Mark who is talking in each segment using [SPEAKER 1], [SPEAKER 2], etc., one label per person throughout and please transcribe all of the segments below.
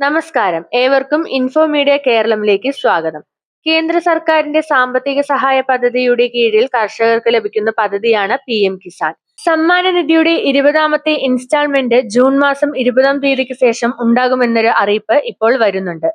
[SPEAKER 1] നമസ്കാരം. ഏവർക്കും ഇൻഫോമീഡിയ കേരളത്തിലേക്ക് സ്വാഗതം. കേന്ദ്ര സർക്കാരിന്റെ സാമ്പത്തിക സഹായ പദ്ധതിയുടെ കീഴിൽ കർഷകർക്ക് ലഭിക്കുന്ന പദ്ധതിയാണ് പി എം കിസാൻ. സമ്മാന നിധിയുടെ ഇരുപതാമത്തെ ഇൻസ്റ്റാൾമെന്റ് ജൂൺ മാസം ഇരുപതാം തീയതിക്ക് ശേഷം ഉണ്ടാകുമെന്നൊരു അറിയിപ്പ് ഇപ്പോൾ വരുന്നുണ്ട്.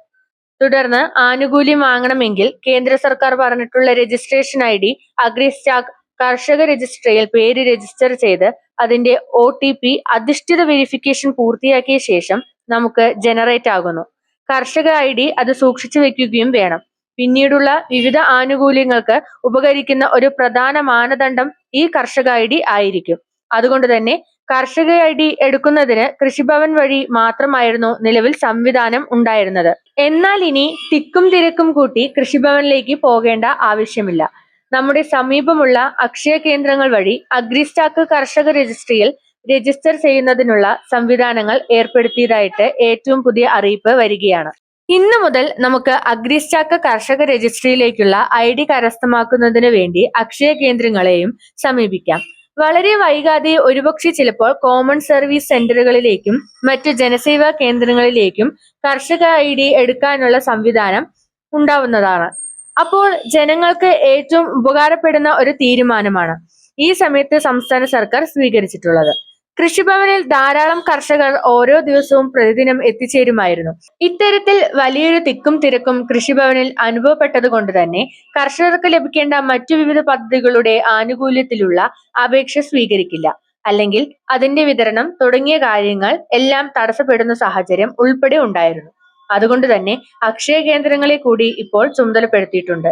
[SPEAKER 1] തുടർന്ന് ആനുകൂല്യം വാങ്ങണമെങ്കിൽ കേന്ദ്ര സർക്കാർ പറഞ്ഞിട്ടുള്ള രജിസ്ട്രേഷൻ ഐ ഡി അഗ്രിസ്റ്റാക് കർഷക രജിസ്ട്രിയിൽ പേര് രജിസ്റ്റർ ചെയ്ത് അതിന്റെ ഒ ടി പി അധിഷ്ഠിത വെരിഫിക്കേഷൻ പൂർത്തിയാക്കിയ ശേഷം നമുക്ക് ജനറേറ്റ് ആകുന്നു. കർഷക ഐ ഡി അത് സൂക്ഷിച്ചു വെക്കുകയും വേണം. പിന്നീടുള്ള വിവിധ ആനുകൂല്യങ്ങൾക്ക് ഉപകരിക്കുന്ന ഒരു പ്രധാന മാനദണ്ഡം ഈ കർഷക ഐ ഡി ആയിരിക്കും. അതുകൊണ്ട് തന്നെ കർഷക ഐ ഡി എടുക്കുന്നതിന് കൃഷിഭവൻ വഴി മാത്രമായിരുന്നു നിലവിൽ സംവിധാനം ഉണ്ടായിരുന്നത്. എന്നാൽ ഇനി തിക്കും തിരക്കും കൂട്ടി കൃഷിഭവനിലേക്ക് പോകേണ്ട ആവശ്യമില്ല. നമ്മുടെ സമീപമുള്ള അക്ഷയ കേന്ദ്രങ്ങൾ വഴി അഗ്രിസ്റ്റാക്ക് കർഷക രജിസ്ട്രിയിൽ രജിസ്റ്റർ ചെയ്യുന്നതിനുള്ള സംവിധാനങ്ങൾ ഏർപ്പെടുത്തിയതായിട്ട് ഏറ്റവും പുതിയ അറിയിപ്പ് വരികയാണ്. ഇന്നു മുതൽ നമുക്ക് അഗ്രിസ്റ്റാക്ക കർഷക രജിസ്ട്രിയിലേക്കുള്ള ഐ ഡി കരസ്ഥമാക്കുന്നതിന് വേണ്ടി അക്ഷയ കേന്ദ്രങ്ങളെയും സമീപിക്കാം. വളരെ വൈകാതെ ഒരുപക്ഷെ ചിലപ്പോൾ കോമൺ സർവീസ് സെന്ററുകളിലേക്കും മറ്റു ജനസേവാ കേന്ദ്രങ്ങളിലേക്കും കർഷക ഐ ഡി എടുക്കാനുള്ള സംവിധാനം ഉണ്ടാവുന്നതാണ്. അപ്പോൾ ജനങ്ങൾക്ക് ഏറ്റവും ഉപകാരപ്പെടുന്ന ഒരു തീരുമാനമാണ് ഈ സമയത്ത് സംസ്ഥാന സർക്കാർ സ്വീകരിച്ചിട്ടുള്ളത്. കൃഷിഭവനിൽ ധാരാളം കർഷകർ ഓരോ ദിവസവും പ്രതിദിനം എത്തിച്ചേരുമായിരുന്നു. ഇത്തരത്തിൽ വലിയൊരു തിക്കും തിരക്കും കൃഷിഭവനിൽ അനുഭവപ്പെട്ടത് കൊണ്ട് തന്നെ കർഷകർക്ക് ലഭിക്കേണ്ട മറ്റു വിവിധ പദ്ധതികളുടെ ആനുകൂല്യത്തിലുള്ള അപേക്ഷ സ്വീകരിക്കില്ല. അല്ലെങ്കിൽ അതിന്റെ വിതരണം തുടങ്ങിയ കാര്യങ്ങൾ എല്ലാം തടസ്സപ്പെടുന്ന സാഹചര്യം ഉൾപ്പെടെ ഉണ്ടായിരുന്നു. അതുകൊണ്ട് തന്നെ അക്ഷയ കേന്ദ്രങ്ങളെ കൂടി ഇപ്പോൾ ചുമതലപ്പെടുത്തിയിട്ടുണ്ട്.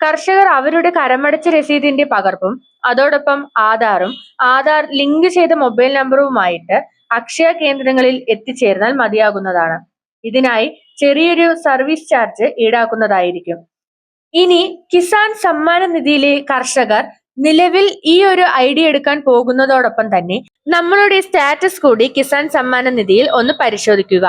[SPEAKER 1] കർഷകർ അവരുടെ കരമടച്ച രസീതിന്റെ പകർപ്പും അതോടൊപ്പം ആധാറും. ആധാർ ലിങ്ക് ചെയ്ത മൊബൈൽ നമ്പറുമായിട്ട് അക്ഷയ കേന്ദ്രങ്ങളിൽ എത്തിച്ചേർന്നാൽ മതിയാകുന്നതാണ്. ഇതിനായി ചെറിയൊരു സർവീസ് ചാർജ് ഈടാക്കുന്നതായിരിക്കും. ഇനി കിസാൻ സമ്മാന നിധിയിലെ കർഷകർ നിലവിൽ ഈ ഒരു ഐ ഡി എടുക്കാൻ പോകുന്നതോടൊപ്പം തന്നെ നമ്മളുടെ സ്റ്റാറ്റസ് കൂടി കിസാൻ സമ്മാന നിധിയിൽ ഒന്ന് പരിശോധിക്കുക.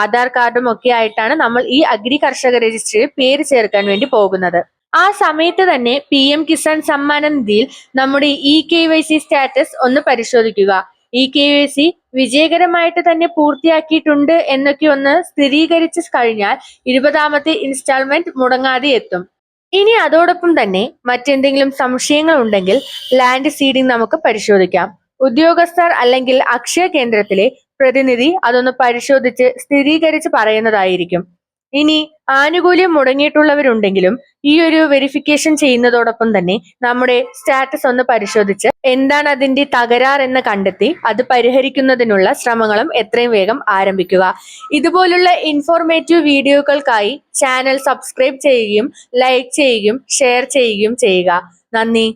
[SPEAKER 1] ആധാർ കാർഡും ഒക്കെ ആയിട്ടാണ് നമ്മൾ ഈ അഗ്രി കർഷക രജിസ്ട്രിയിൽ പേര് ചേർക്കാൻ വേണ്ടി പോകുന്നത്. ആ സമയത്ത് തന്നെ പി എം കിസാൻ സമ്മാന നിധിയിൽ നമ്മുടെ E K Y C status ഒന്ന് പരിശോധിക്കുക. ഇ കെ വൈ സി വിജയകരമായിട്ട് തന്നെ പൂർത്തിയാക്കിയിട്ടുണ്ട് എന്നൊക്കെ ഒന്ന് സ്ഥിരീകരിച്ചു കഴിഞ്ഞാൽ ഇരുപതാമത്തെ ഇൻസ്റ്റാൾമെന്റ് മുടങ്ങാതെ എത്തും. ഇനി അതോടൊപ്പം തന്നെ മറ്റെന്തെങ്കിലും സംശയങ്ങൾ ഉണ്ടെങ്കിൽ ലാൻഡ് സീഡിംഗ് നമുക്ക് പരിശോധിക്കാം. ഉദ്യോഗസ്ഥർ അല്ലെങ്കിൽ അക്ഷയ കേന്ദ്രത്തിലെ പ്രതിനിധി അതൊന്ന് പരിശോധിച്ച് സ്ഥിരീകരിച്ച് പറയുന്നതായിരിക്കും. ഇനി ആനുകൂല്യം മുടങ്ങിയിട്ടുള്ളവരുണ്ടെങ്കിലും ഈ ഒരു വെരിഫിക്കേഷൻ ചെയ്യുന്നതോടൊപ്പം തന്നെ നമ്മുടെ സ്റ്റാറ്റസ് ഒന്ന് പരിശോധിച്ച് എന്താണ് അതിന്റെ തകരാർ എന്ന് കണ്ടെത്തി അത് പരിഹരിക്കുന്നതിനുള്ള ശ്രമങ്ങളും എത്രയും വേഗം ആരംഭിക്കുക. ഇതുപോലുള്ള ഇൻഫോർമേറ്റീവ് വീഡിയോകൾക്കായി ചാനൽ സബ്സ്ക്രൈബ് ചെയ്യുകയും ലൈക്ക് ചെയ്യുകയും ഷെയർ ചെയ്യുകയും ചെയ്യുക. നന്ദി.